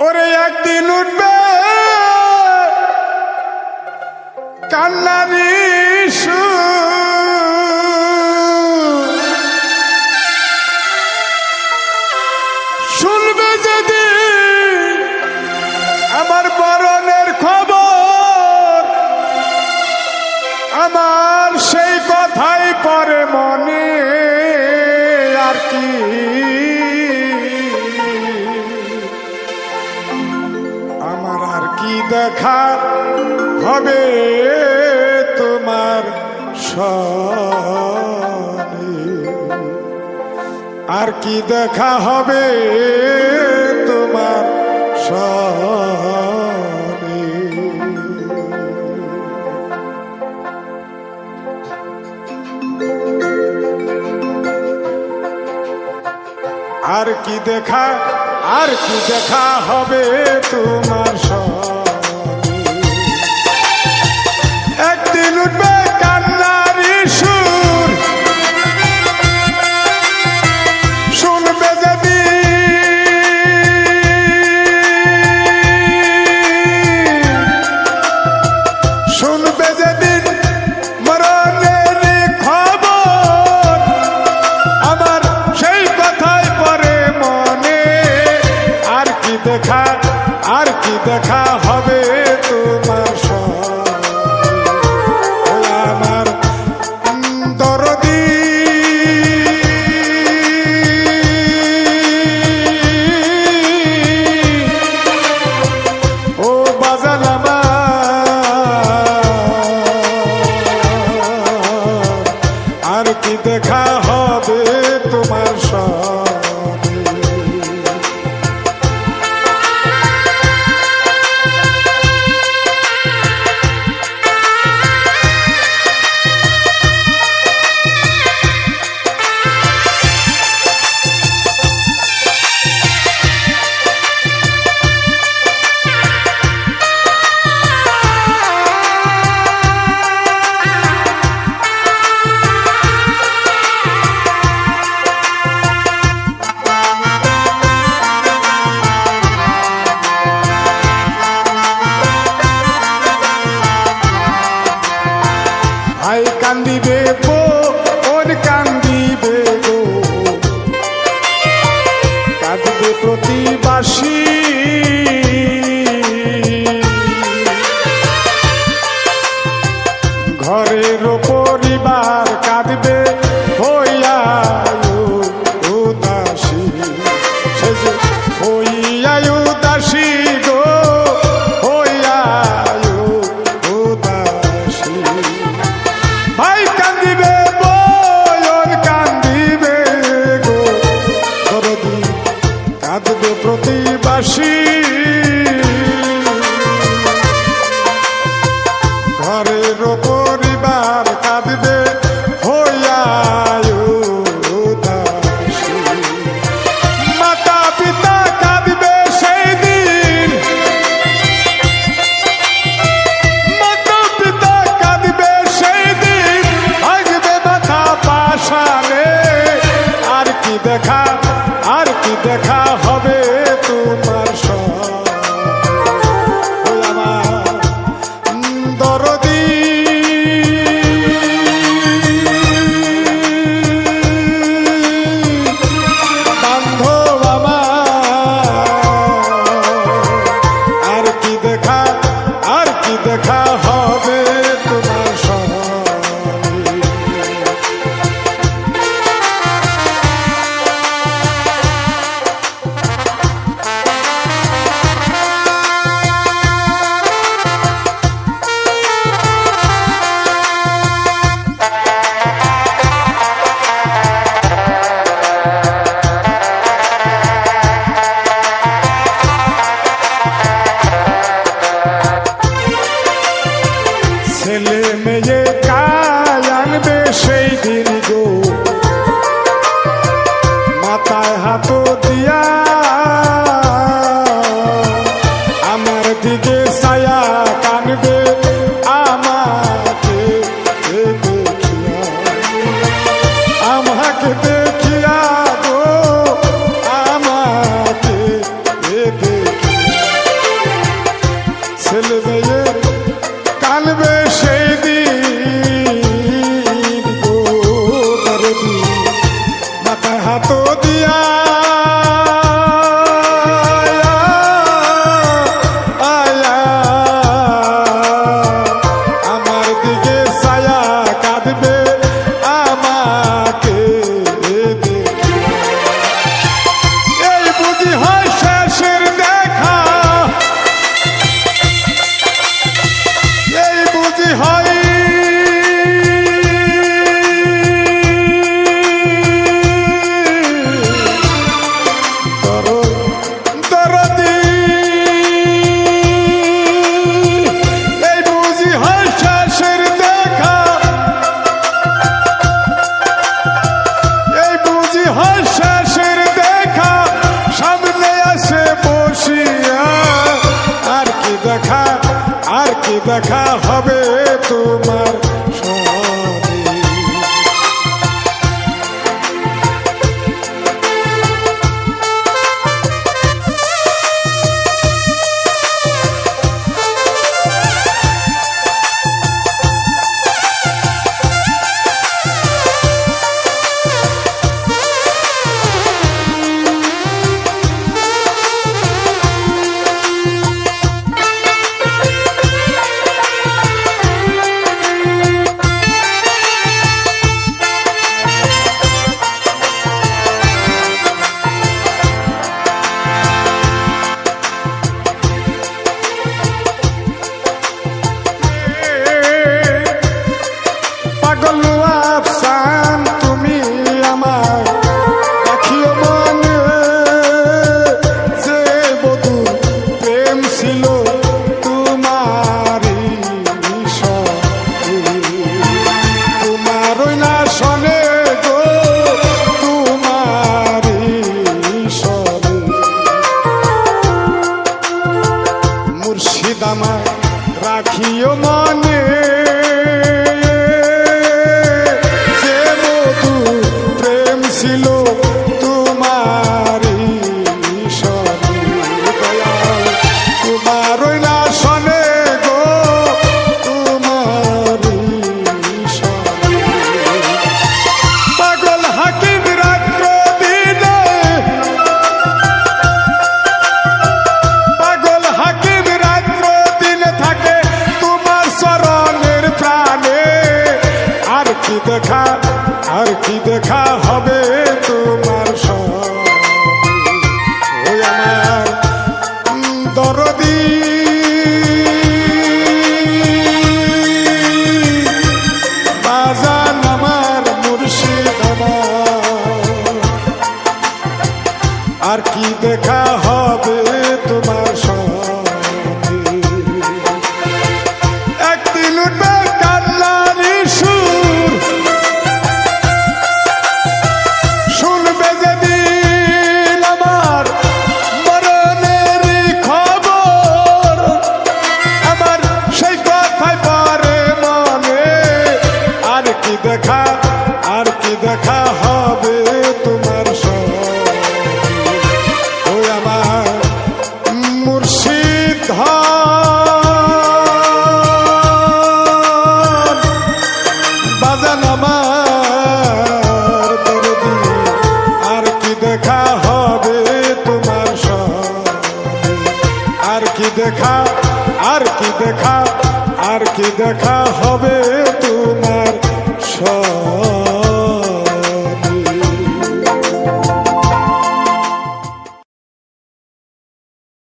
ওরে একদিন উঠবে। কান্নারি সুর। সাক্ষাৎ হবে তোমার আর কি দেখা হবে তোমার আর কি দেখা, আর কি দেখা হবে তোমার আই কান্দিবে পো হবে তোমার jamais the kind দেখা আর কি দেখা আর কি দেখা হবে?